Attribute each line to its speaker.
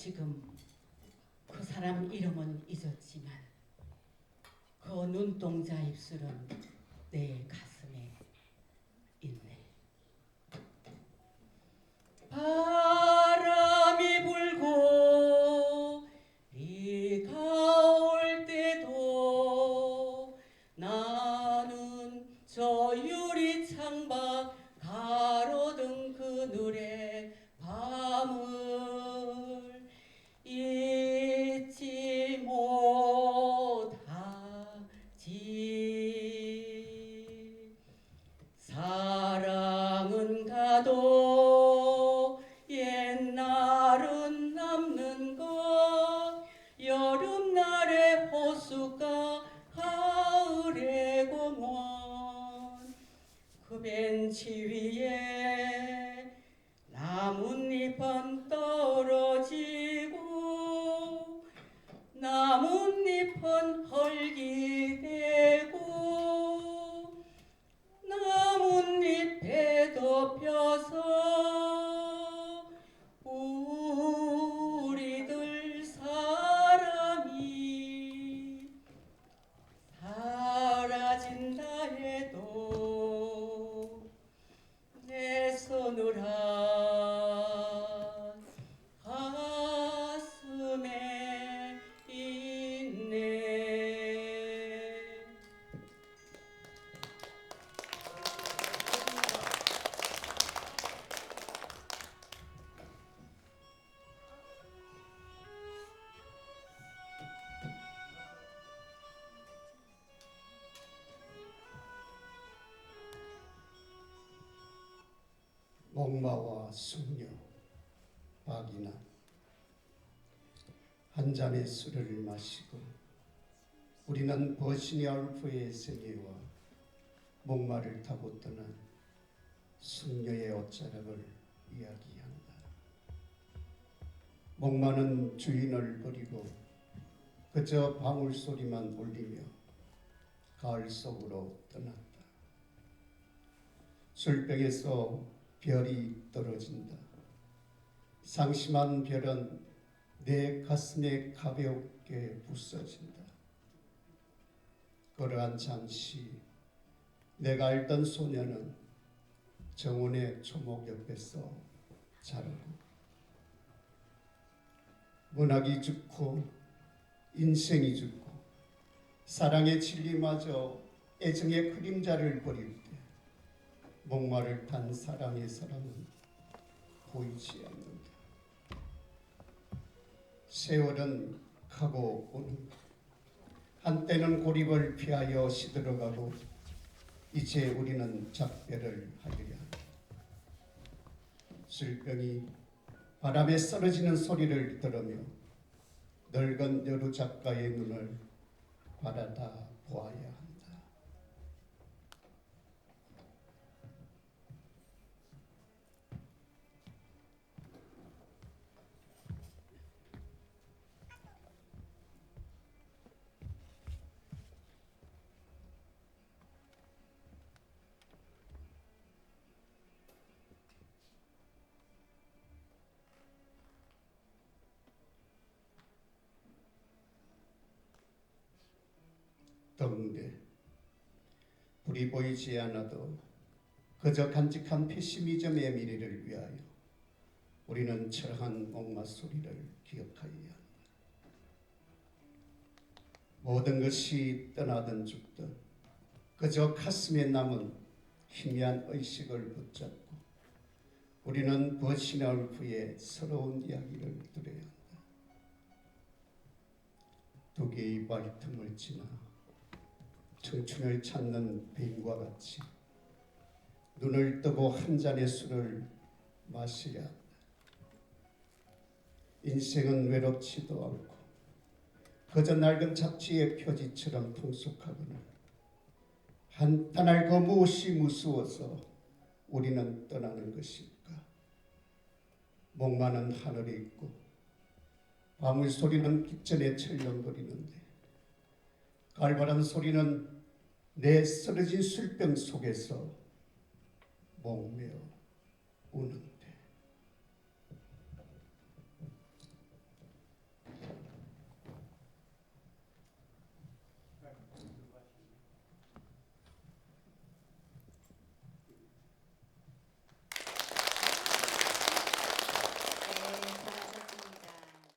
Speaker 1: 지금 그 사람 이름은 잊었지만 그 눈동자 입술은 내 가슴에 있네. 바
Speaker 2: 숙녀 박이나 한 잔의 술을 마시고 우리는 버시니아 울프의 생애와 목마를 타고 떠난 숙녀의 옷자락을 이야기한다. 목마는 주인을 버리고 그저 방울 소리만 울리며 가을 속으로 떠났다. 술병에서 별이 떨어진다. 상심한 별은 내 가슴에 가볍게 부서진다. 그러한 잠시 내가 알던 소녀는 정원의 초목 옆에서 자르고 문학이 죽고 인생이 죽고 사랑의 진리마저 애정의 그림자를 때 목마를 탄 사랑의 사람은 보이지 않는다. 세월은 가고 오는다. 한때는 고립을 피하여 시들어가고 이제 우리는 작별을 하리라. 술병이 바람에 쓰러지는 소리를 들으며 늙은 여루 작가의 눈을 바라다 보아야 한다. 더운데 불이 보이지 않아도 그저 간직한 페시미즘의 미래를 위하여 우리는 철한 목마 소리를 기억하여야 한다. 모든 것이 떠나든 죽든 그저 가슴에 남은 희미한 의식을 붙잡고 우리는 버시나 울프의 서러운 이야기를 들어야 한다. 두 개의 발틈을 지나 청춘을 찾는 뱀과 같이 눈을 뜨고 한 잔의 술을 마셔야 한다. 인생은 외롭지도 않고 그저 낡은 잡지의 표지처럼 통속하거나 한탄할 그 무엇이 무서워서 우리는 떠나는 것일까? 목마는 하늘에 있고 밤물 소리는 기천에 철렁거리는데 갈바람 소리는 내 쓰러진 술병 속에서 목매어 우는